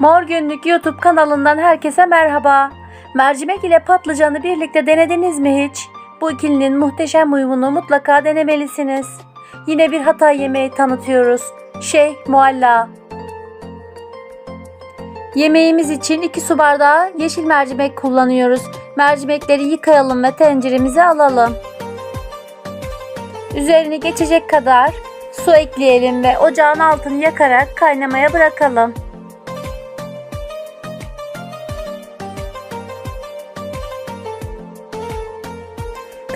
Mor Günlük YouTube kanalından herkese merhaba. Mercimek ile patlıcanı birlikte denediniz mi hiç? Bu ikilinin muhteşem uyumunu mutlaka denemelisiniz. Yine bir Hatay yemeği tanıtıyoruz. Şey mualla. Yemeğimiz için 2 su bardağı yeşil mercimek kullanıyoruz. Mercimekleri yıkayalım ve tenceremize alalım. Üzerini geçecek kadar su ekleyelim ve ocağın altını yakarak kaynamaya bırakalım.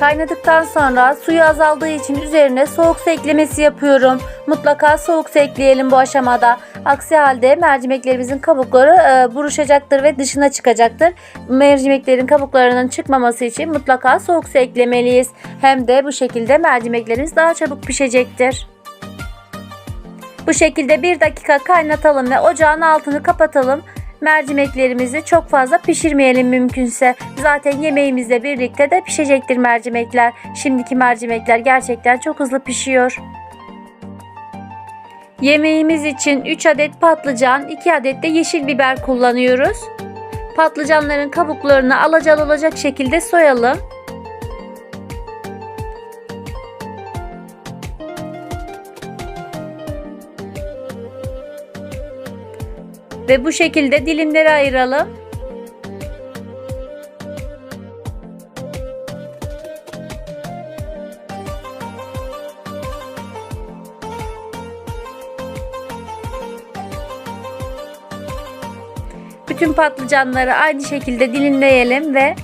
Kaynadıktan sonra suyu azaldığı için üzerine soğuk su eklemesi yapıyorum. Mutlaka soğuk su ekleyelim bu aşamada. Aksi halde mercimeklerimizin kabukları e, buruşacaktır ve dışına çıkacaktır. Mercimeklerin kabuklarının çıkmaması için mutlaka soğuk su eklemeliyiz. Hem de bu şekilde mercimeklerimiz daha çabuk pişecektir. Bu şekilde bir dakika kaynatalım ve ocağın altını kapatalım. Mercimeklerimizi çok fazla pişirmeyelim mümkünse. Zaten yemeğimizle birlikte de pişecektir mercimekler. Şimdiki mercimekler gerçekten çok hızlı pişiyor. Yemeğimiz için 3 adet patlıcan, 2 adet de yeşil biber kullanıyoruz. Patlıcanların kabuklarını alacalı olacak şekilde soyalım. Ve bu şekilde dilimlere ayıralım. Bütün patlıcanları aynı şekilde dilimleyelim ve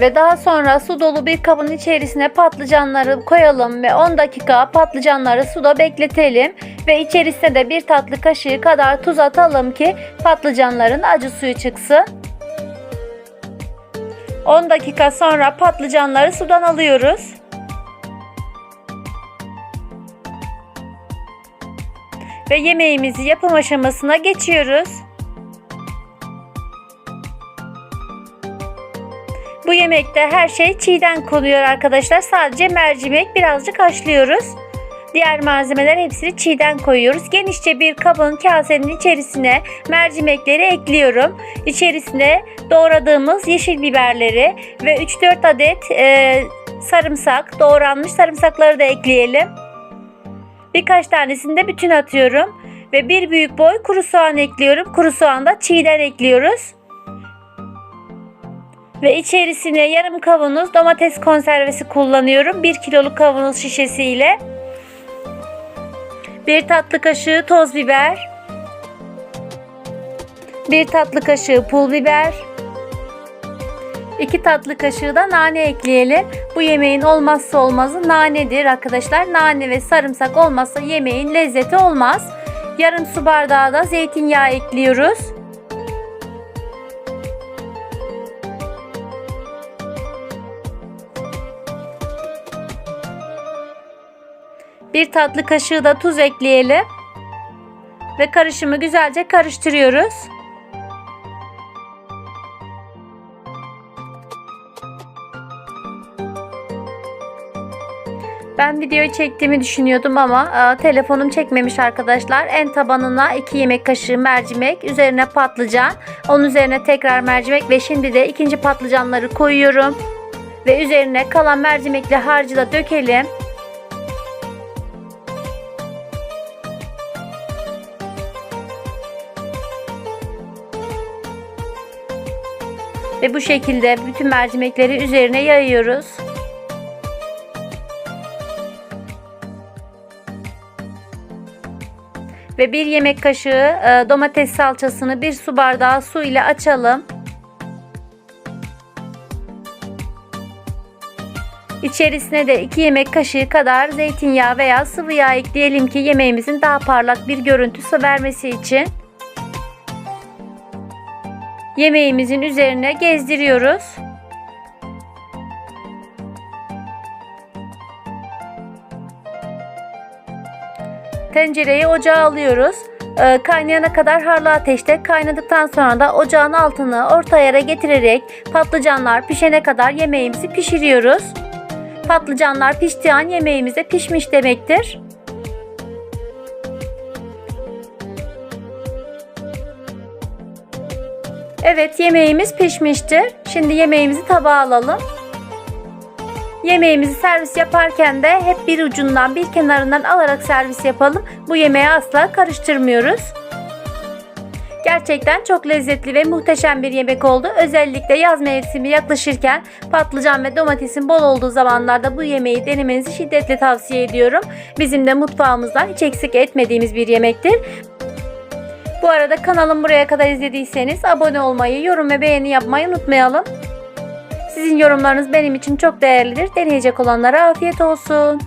Ve daha sonra su dolu bir kabın içerisine patlıcanları koyalım ve 10 dakika patlıcanları suda bekletelim ve içerisine de bir tatlı kaşığı kadar tuz atalım ki patlıcanların acı suyu çıksın. 10 dakika sonra patlıcanları sudan alıyoruz. Ve yemeğimizi yapım aşamasına geçiyoruz. Bu yemekte her şey çiğden konuyor arkadaşlar. Sadece mercimek birazcık haşlıyoruz. Diğer malzemeler hepsini çiğden koyuyoruz. Genişçe bir kabın kasenin içerisine mercimekleri ekliyorum. İçerisine doğradığımız yeşil biberleri ve 3-4 adet e, sarımsak, doğranmış sarımsakları da ekleyelim. Birkaç tanesini de bütün atıyorum. Ve bir büyük boy kuru soğan ekliyorum. Kuru soğan da çiğden ekliyoruz. Ve içerisine yarım kavanoz domates konservesi kullanıyorum. 1 kiloluk kavanoz şişesiyle. 1 tatlı kaşığı toz biber. 1 tatlı kaşığı pul biber. 2 tatlı kaşığı da nane ekleyelim. Bu yemeğin olmazsa olmazı nanedir arkadaşlar. Nane ve sarımsak olmazsa yemeğin lezzeti olmaz. Yarım su bardağı da zeytinyağı ekliyoruz. Bir tatlı kaşığı da tuz ekleyelim. Ve karışımı güzelce karıştırıyoruz. Ben videoyu çektiğimi düşünüyordum ama e, telefonum çekmemiş arkadaşlar. En tabanına 2 yemek kaşığı mercimek, üzerine patlıcan, onun üzerine tekrar mercimek ve şimdi de ikinci patlıcanları koyuyorum. Ve üzerine kalan mercimekli harcı da dökelim. Ve bu şekilde bütün mercimekleri üzerine yayıyoruz. Ve bir yemek kaşığı e, domates salçasını bir su bardağı su ile açalım. İçerisine de 2 yemek kaşığı kadar zeytinyağı veya sıvı yağ ekleyelim ki yemeğimizin daha parlak bir görüntüsü vermesi için. Yemeğimizin üzerine gezdiriyoruz. Tencereyi ocağa alıyoruz. Ee, kaynayana kadar harlı ateşte kaynadıktan sonra da ocağın altını orta ayara getirerek patlıcanlar pişene kadar yemeğimizi pişiriyoruz. Patlıcanlar piştiği an yemeğimiz de pişmiş demektir. Evet yemeğimiz pişmiştir. Şimdi yemeğimizi tabağa alalım. Yemeğimizi servis yaparken de hep bir ucundan bir kenarından alarak servis yapalım. Bu yemeği asla karıştırmıyoruz. Gerçekten çok lezzetli ve muhteşem bir yemek oldu. Özellikle yaz mevsimi yaklaşırken patlıcan ve domatesin bol olduğu zamanlarda bu yemeği denemenizi şiddetle tavsiye ediyorum. Bizim de mutfağımızdan hiç eksik etmediğimiz bir yemektir. Bu arada kanalım buraya kadar izlediyseniz abone olmayı, yorum ve beğeni yapmayı unutmayalım. Sizin yorumlarınız benim için çok değerlidir. Deneyecek olanlara afiyet olsun.